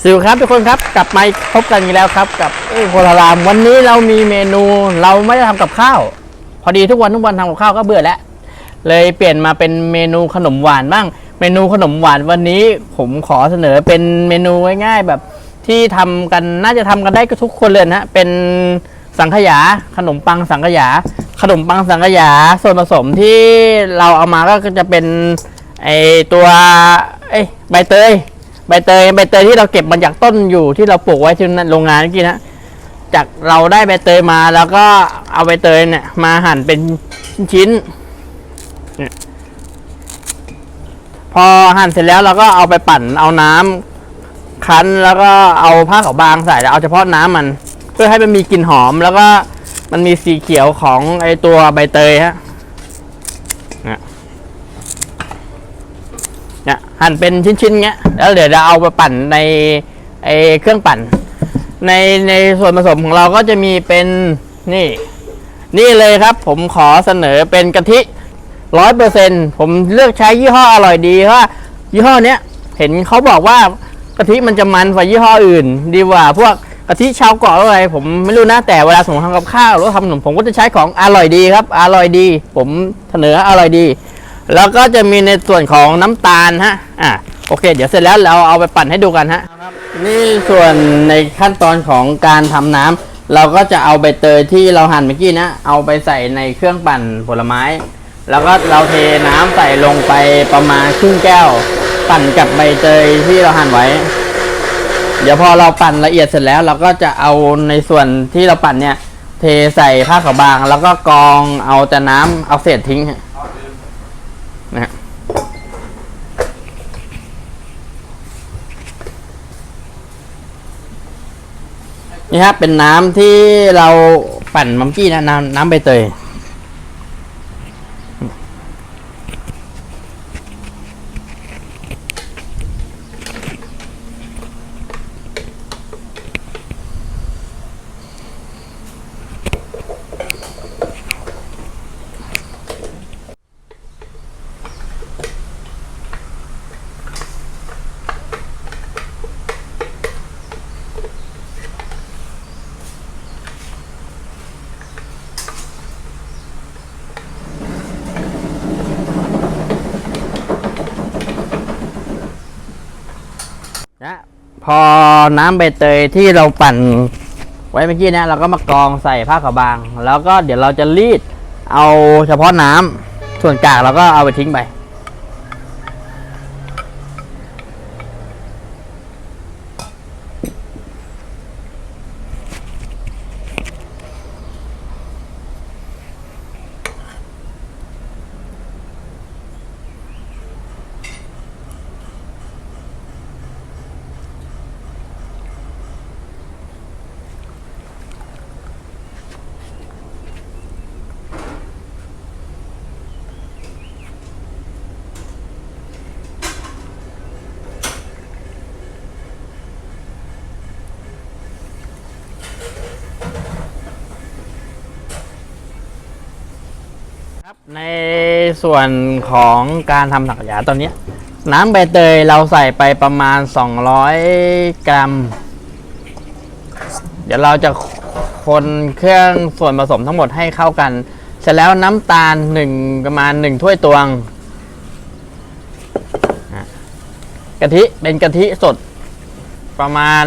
สวัสดีครับทุกคนครับกลับมาพบกันอีกแล้วครับ กับโพลารามวันนี้เรามีเมนูเราไม่ได้ทำกับข้าว พอดีทุกวันทุกวันทำกับข้าวก็เบื่อแล้ว เลยเปลี่ยนมาเป็นเมนูขนมหวานบ้าง เมนูขนมหวานวันนี้ผมขอเสนอเป็นเมนูง่ายๆแบบที่ทำกันน่าจะทำกันได้ก็ทุกคนเลยนะเป็นสังขยาขนมปังสังขยา ขนมปังสังขยาส่วนผสมที่เราเอามาก็จะเป็นไอตัวเอ้ยใบเตย ใบเตยใบเตยที่เราเก็บมาจากต้นอยู่ที่เราปลูกไว้ที่โรงงานเมื่อกี้นะจากเราได้ใบเตยมาแล้วก็เอาใบเตยเนี่ย มาหั่นเป็นชิ้นพอหั่นเสร็จแล้วเราก็เอาไปปั่นเอาน้ำคั้นแล้วก็เอาผ้าขาวบางใส่แล้วเอาเฉพาะน้ำมัน เพื่อให้มันมีกลิ่นหอมแล้วก็มันมีสีเขียวของไอตัวใบเตยฮะเนี่ย เนี่ยหั่นเป็นชิ้นๆเงี้ยแล้วเดี๋ยวเราเอาไปปั่นในไอเครื่องปั่น ในในส่วนผสมของเราก็จะมีเป็นนี่ นี่เลยครับ ผมขอเสนอเป็นกะทิร้อยเปอร์เซ็นผมเลือกใช้ยี่ห้ออร่อยดีเพราะยี่ห้อเนี้ยเห็นเขาบอกว่ากะทิมันจะมันกว่ายี่ห้ออื่น ดีกว่าพวกกะทิชาวเกาะหรืออะไร ผมไม่รู้นะแต่เวลาผมทำกับข้าวหรือทำขนมผมก็จะใช้ของอร่อยดีครับ อร่อยดี ผมเสนออร่อยดี แล้วก็จะมีในส่วนของน้ำตาลฮะอะโอเค เดี๋ยวเสร็จแล้วเราเอาไปปั่นให้ดูกันฮะนี่ส่วนในขั้นตอนของการทำน้ำเราก็จะเอาใบเตยที่เราหั่นเมื่อกี้นะเอาไปใส่ในเครื่องปั่นผลไม้ แล้วก็เราเทน้ำใส่ลงไปประมาณครึ่งแก้ว ปั่นกับใบเตยที่เราหั่นไว้ เดี๋ยวพอเราปั่นละเอียดเสร็จแล้ว เราก็จะเอาในส่วนที่เราปั่นเนี่ย เทใส่ผ้าขาวบาง แล้วก็กองเอาแต่น้ำเอาเศษทิ้งฮะนะฮะ นี่ครับเป็นน้ำที่เราปั่นมัมกี้นะน้ำน้ำใบเตย นะพอน้ำใบเตยที่เราปั่นไว้เมื่อกี้นะเราก็มากรองใส่ผ้าขาวบาง แล้วก็เดี๋ยวเราจะรีดเอาเฉพาะน้ำส่วนกากเราก็เอาไปทิ้งไป ในส่วนของการทำสังขยาตอนนี้น้ำใบเตยเราใส่ไปประมาณ 200 กรัม เดี๋ยวเราจะคนเครื่องส่วนผสมทั้งหมดให้เข้ากัน เสร็จแล้วน้ำตาลหนึ่งประมาณหนึ่งถ้วยตวง กะทิเป็นกะทิสดประมาณ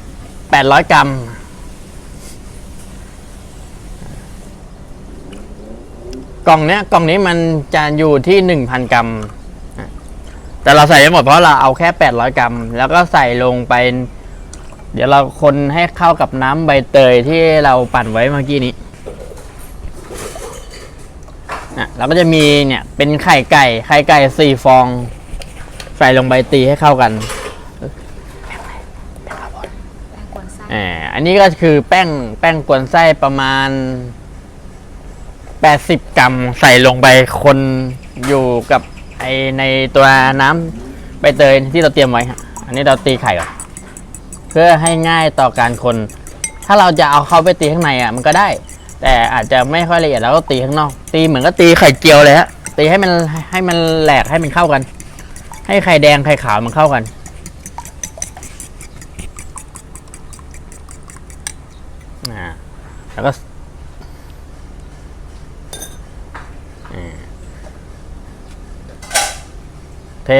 800 กรัม กล่องเนี้ยกล่องนี้มันจะอยู่ที่หนึ่งพันกรัมอะแต่เราใส่ไม่หมดเพราะเราเอาแค่แปดร้อยกรัม แล้วก็ใส่ลงไป เดี๋ยวเราคนให้เข้ากับน้ำใบเตยที่เราปั่นไว้เมื่อกี้นี้อะเราก็จะมีเนี่ยเป็นไข่ไก่ไข่ไก่สี่ฟอง ใส่ลงไปตีให้เข้ากันแป้งกวนไส้อ่าอันนี้ก็คือแป้งแป้งกวนไส้ประมาณ 80 กรัมใส่ลงไปคนอยู่กับไอในตัวน้ำใบเตยที่เราเตรียมไว้ฮะอันนี้เราตีไข่ก่อนเพื่อให้ง่ายต่อการคน ถ้าเราจะเอาเข้าไปตีข้างในอะมันก็ได้ แต่อาจจะไม่ค่อยละเอียดแล้วก็ตีข้างนอก ตีเหมือนก็ตีไข่เจียวเลยฮะตีให้มันให้มันแหลกให้มันเข้ากัน ให้ไข่แดงไข่ขาวมันเข้ากัน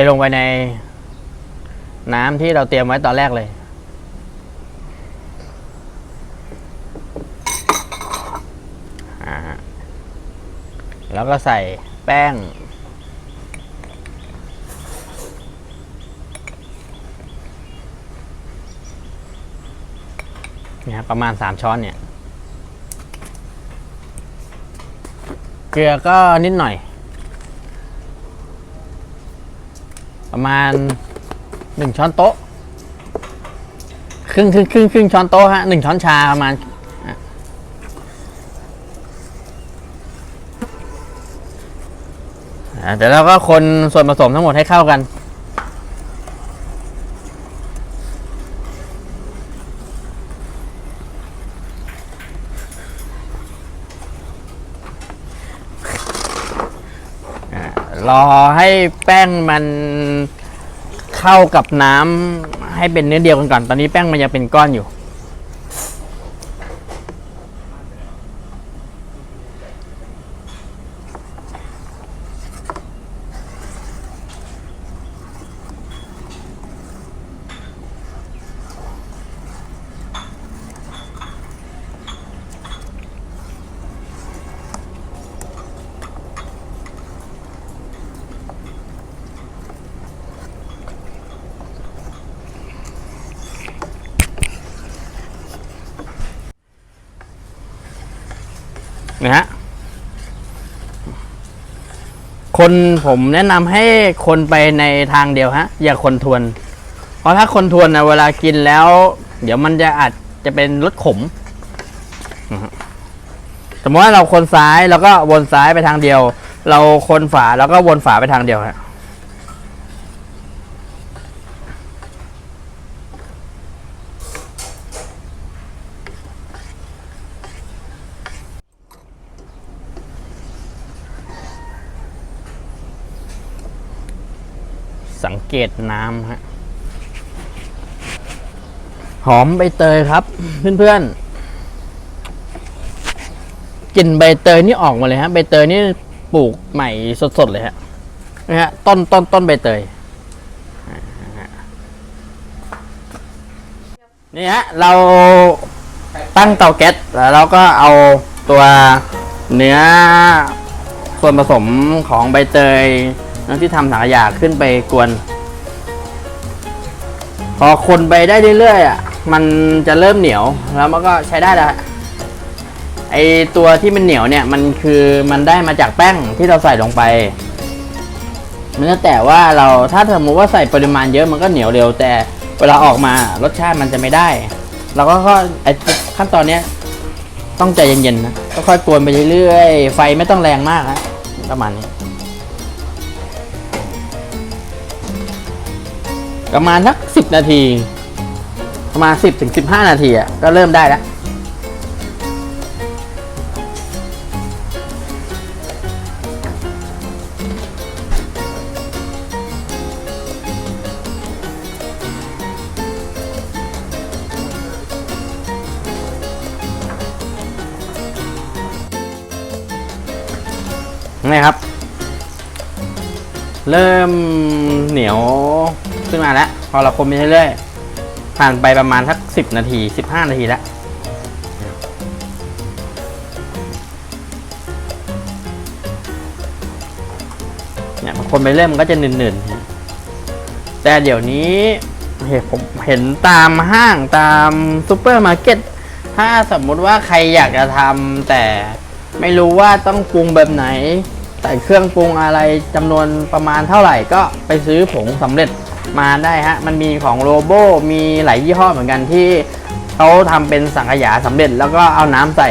ลงไปในน้ำที่เราเตรียมไว้ตอนแรกเลย แล้วก็ใส่แป้ง นี่ครับประมาณสามช้อนเนี่ย เกลือก็นิดหน่อย ประมาณหนึ่งช้อนโต๊ะ ครึ่งครึ่งครึ่งครึ่งช้อนโต๊ะฮะหนึ่งช้อนชาประมาณอะอะเดี๋ยวเราก็คนส่วนผสมทั้งหมดให้เข้ากันรอให้แป้งมัน เข้ากับน้ำให้เป็นเนื้อเดียวกันก่อน ตอนนี้แป้งมันยังเป็นก้อนอยู่ นะฮะคนผมแนะนำให้คนไปในทางเดียวฮะ อย่าคนทวน เพราะถ้าคนทวนนะเวลากินแล้ว เดี๋ยวมันจะอาจจะเป็นรสขมนสมมติว่าเราคนซ้ายแล้วก็วนซ้ายไปทางเดียว เราคนฝาแล้วก็วนฝาไปทางเดียวฮะ สังเกตน้ำฮะหอมใบเตยครับ เพื่อนๆกลิ่นใบเตยนี่ออกมาเลยฮะใบเตยนี่ปลูกใหม่สดๆเลยฮะนี่ฮะต้นต้นต้นใบเตยนี่ฮะเราตั้งเตาแก๊สแล้วเราก็เอาตัวเนื้อส่วนผสมของใบเตย น้ำที่ทำสังขยาขึ้นไปกวน พอคนไปได้เรื่อยๆอะมันจะเริ่มเหนียวแล้วมันก็ใช้ได้แล้วไอตัวที่มันเหนียวเนี่ยมันคือมันได้มาจากแป้งที่เราใส่ลงไปมันแล้วแต่ว่าเราถ้าสมมติว่าใส่ปริมาณเยอะมันก็เหนียวเร็วแต่เวลาออกมารสชาติมันจะไม่ได้ เราก็ไอขั้นตอนเนี้ยต้องใจเย็นๆนะก็ค่อยกวนไปเรื่อยๆไฟไม่ต้องแรงมากนะประมาณนี้ ประมาณสักสิบนาที ประมาณสิบถึงสิบห้านาทีอะก็เริ่มได้แล้วนี่ครับ เริ่มเหนียว ขึ้นมาแล้ว พอเราคนไปเรื่อยๆผ่านไปประมาณสักสิบนาทีสิบห้านาทีแล้วเนี่ยคนไปเรื่อยมันก็จะหนืดๆแต่เดี๋ยวนี้เห็นผมเห็นตามห้างตามซูเปอร์มาร์เก็ตถ้าสมมุติว่าใครอยากจะทำแต่ไม่รู้ว่าต้องปรุงแบบไหน ใส่เครื่องปรุงอะไรจำนวนประมาณเท่าไหร่ก็ไปซื้อผงสำเร็จ มาได้ฮะ มันมีของโรโบมีหลายยี่ห้อเหมือนกันที่เขาทำเป็นสังขยาสำเร็จแล้วก็เอาน้ำใส่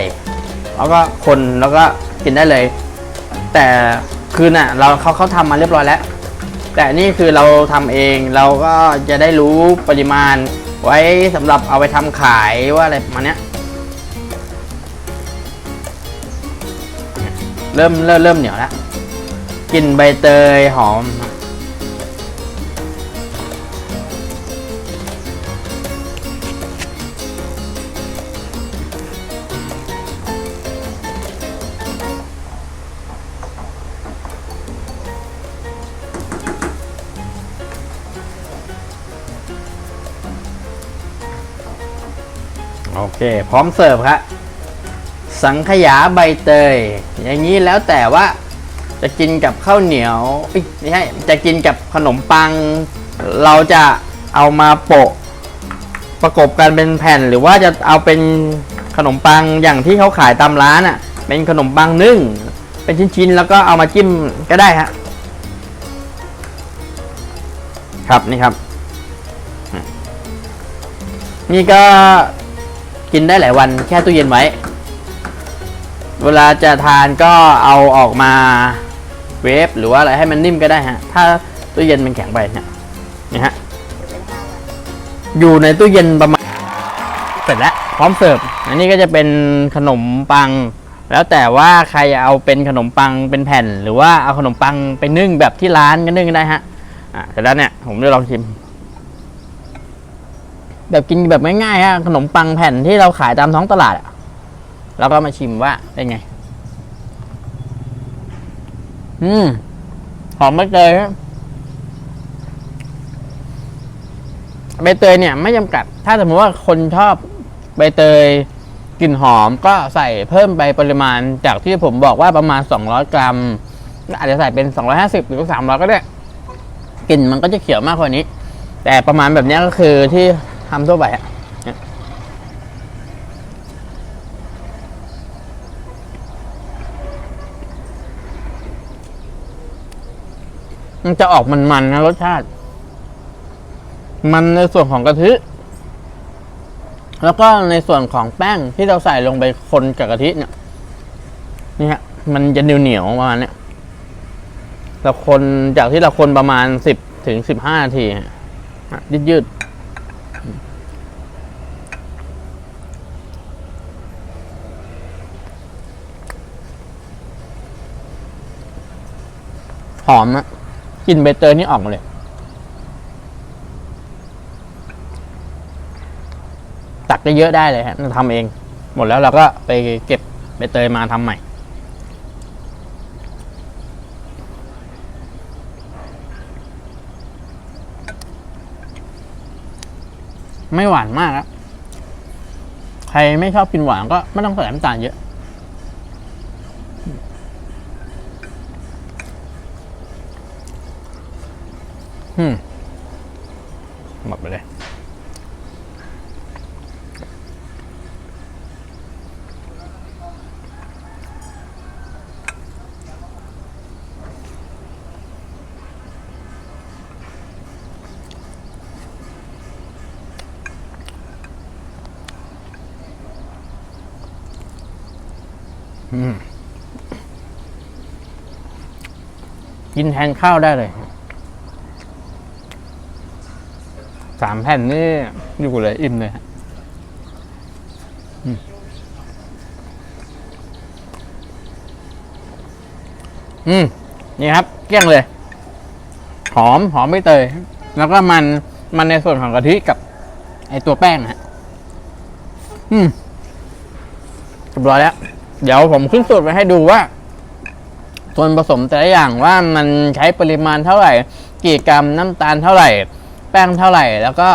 แล้วก็คนแล้วก็กินได้เลย แต่คือน่ะเราเขาเขาทำมาเรียบร้อยแล้ว แต่นี่คือเราทำเองเราก็จะได้รู้ปริมาณไว้สำหรับเอาไปทำขายว่าอะไรประมาณเนี้ยเริ่มเริ่มเริ่มเหนียวแล้วกลิ่นใบเตยหอม ค พร้อมเสิร์ฟครับสังขยาใบเตย อย่างนี้แล้วแต่ว่าจะกินกับข้าวเหนียวไม่ใช่จะกินกับขนมปัง เราจะเอามาโปะ ประกบกันเป็นแผ่นหรือว่าจะเอาเป็นขนมปังอย่างที่เขาขายตามร้านอะ่ะ เป็นขนมปังนึ่ง เป็นชิ้นๆ แล้วก็เอามาจิ้มก็ได้ฮะครับนี่ครับ นี่ก็ กินได้หลายวันแค่ตู้เย็นไว้ เวลาจะทานก็เอาออกมาเวฟหรือว่าอะไรให้มันนิ่มก็ได้ฮะ ถ้าตู้เย็นมันแข็งไปเนี่ยนี่ฮะ อยู่ในตู้เย็นประมาณเสร็จแล้วพร้อมเสิร์ฟ อันนี้ก็จะเป็นขนมปัง แล้วแต่ว่าใครเอาเป็นขนมปังเป็นแผ่น หรือว่าเอาขนมปังไปนึ่งแบบที่ร้านก็นึ่งได้ฮะ อะเสร็จแล้วเนี่ยผมจะลองชิม แบบกินแบบง่ายๆฮะขนมปังแผ่นที่เราขายตามท้องตลาดอะแล้วก็มาชิมว่าเป็นไง อืม หอมใบเตยฮะใบเตยเนี่ย ไม่จำกัด ถ้าสมมติว่าคนชอบใบเตยกลิ่นหอมก็ใส่เพิ่มไปปริมาณ จากที่ผมบอกว่าประมาณ 200 กรัม อาจจะใส่เป็น 250 หรือ 300 ก็ได้ กลิ่นมันก็จะเขียวมากกว่านี้ แต่ประมาณแบบนี้ก็คือที่ ทำทั่วไปอะมันจะออกมันๆนะรสชาติ มันในส่วนของกะทิ แล้วก็ในส่วนของแป้งที่เราใส่ลงไปคนกับกะทิเนี่ยนี่ฮะมันจะเหนียวๆประมาณเนี้ยเราคนจากที่เราคนประมาณสิบถึงสิบห้านาทียืด อมนะกลิ่นใบเตยนี่ออกมาเลยตักได้เยอะได้เลยฮะเราทำเอง หมดแล้วเราก็ไปเก็บใบเตยมาทำใหม่ ไม่หวานมากครับใครไม่ชอบกินหวานก็ไม่ต้องใส่น้ำตาลเยอะ หมดไปเลยอืมกินแทนข้าวได้เลย สามแผ่นนี่อยู่เลยอิ่มเลยฮะอืมอืมนี่ครับ เกลี้ยงเลย หอมหอมไม่เตย แล้วก็มันมันในส่วนของกะทิกับ ไอตัวแป้งฮะ อืมเรียบร้อยแล้ว เดี๋ยวผมขึ้นสูตรไปให้ดูว่าส่วนผสมแต่ละอย่างว่ามันใช้ปริมาณเท่าไหร่ กี่กรัมน้ำตาลเท่าไหร่ แป้งเท่าไหร่ แล้วก็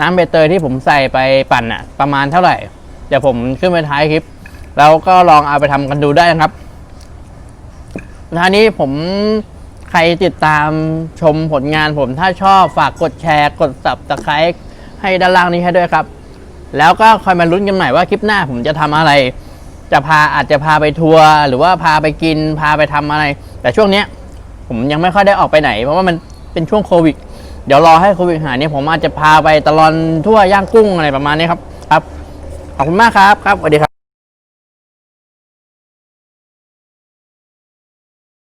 น้ำใบเตยที่ผมใส่ไปปั่นอะประมาณเท่าไหร่ เดี๋ยวผมขึ้นไปท้ายคลิป แล้วก็ลองเอาไปทำกันดูได้นะครับท่านี้ผมใครติดตามชมผลงานผมถ้าชอบฝากกดแชร์กดสับตะไคร้ให้ด้านล่างนี้ให้ด้วยครับ แล้วก็คอยมาลุ้นกันใหม่ว่าคลิปหน้าผมจะทำอะไร จะพาอาจจะพาไปทัวร์หรือว่าพาไปกินพาไปทำอะไร แต่ช่วงเนี้ยผมยังไม่ค่อยได้ออกไปไหน เพราะว่ามันเป็นช่วงโควิด เดี๋ยวรอให้โควิดหายเนี่ยผมอาจจะพาไปตลอนทั่วย่างกุ้งอะไรประมาณนี้ครับครับขอบคุณมากครับครับสวัสดีครับ